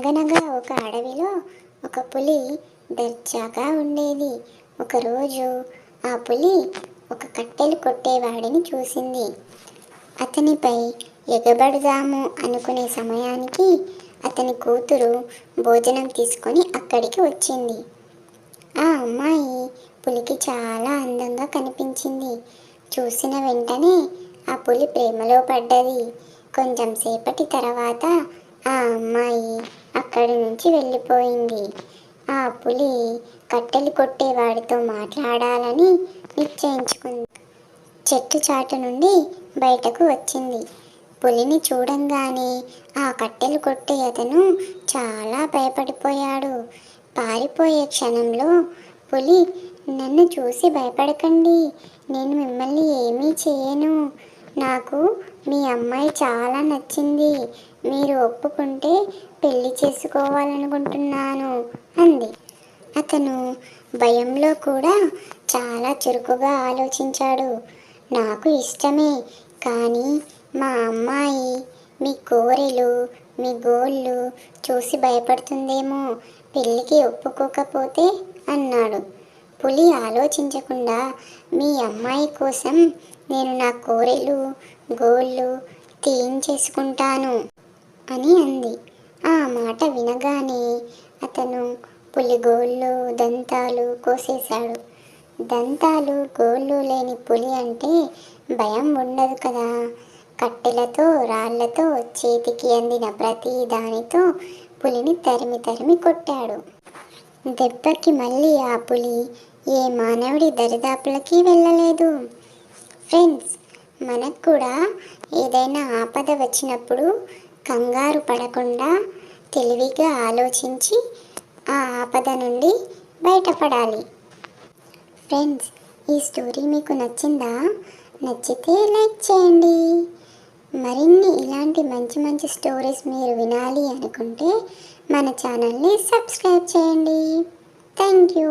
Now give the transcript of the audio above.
అనగనగా ఒక అడవిలో ఒక పులి దర్జాగా ఉండేది. ఒకరోజు ఆ పులి ఒక కట్టెలు కొట్టేవాడిని చూసింది. అతనిపై ఎగబడదాము అనుకునే సమయానికి అతని కూతురు భోజనం తీసుకొని అక్కడికి వచ్చింది. ఆ అమ్మాయి పులికి చాలా అందంగా కనిపించింది. చూసిన వెంటనే ఆ పులి ప్రేమలో పడ్డది. కొంచెం సేపటి తర్వాత ఆ అమ్మాయి అక్కడి నుంచి వెళ్ళిపోయింది. ఆ పులి కట్టెలు కొట్టేవాడితో మాట్లాడాలని నిశ్చయించుకుంది. చెట్టు చాటు నుండి బయటకు వచ్చింది. పులిని చూడంగానే ఆ కట్టెలు కొట్టే అతను చాలా భయపడిపోయాడు. పారిపోయే క్షణంలో పులి నన్ను చూసి భయపడకండి. నేను మిమ్మల్ని ఏమీ చేయను. నాకు మీ అమ్మాయి చాలా నచ్చింది. మీరు ఒప్పుకుంటే పెళ్ళి చేసుకోవాలనుకుంటున్నాను అంది. అతను భయంలో కూడా చాలా చురుకుగా ఆలోచించాడు. నాకు ఇష్టమే కానీ మా అమ్మాయి మీ కోరెలు మీ గోళ్ళు చూసి భయపడుతుందేమో పెళ్ళికి ఒప్పుకోకపోతే అన్నాడు. పులి ఆలోచించకుండా మీ అమ్మాయి కోసం నేను నా కోరెలు గోళ్ళు తీయించేసుకుంటాను అని అంది. ఆ మాట వినగానే అతను పులి గోళ్ళు దంతాలు కోసేశాడు. దంతాలు గోళ్ళు లేని పులి అంటే భయం ఉండదు కదా. కట్టెలతో రాళ్ళతో చేతికి అందిన ప్రతి దానితో పులిని తరిమి తరిమి కొట్టాడు. దెబ్బకి మళ్ళీ ఆ పులి ఏ మానవుడి దరిదాపులకి వెళ్ళలేదు. ఫ్రెండ్స్ మనకు కూడా ఏదైనా ఆపద వచ్చినప్పుడు కంగారు పడకుండా తెలివిగా ఆలోచించి ఆ ఆపద నుండి బయటపడాలి. ఫ్రెండ్స్ ఈ స్టోరీ మీకు నచ్చిందా? నచ్చితే లైక్ చేయండి. మరిన్ని ఇలాంటి మంచి మంచి స్టోరీస్ మీరు వినాలి అనుకుంటే మన ఛానల్ని సబ్స్క్రైబ్ చేయండి. Thank you.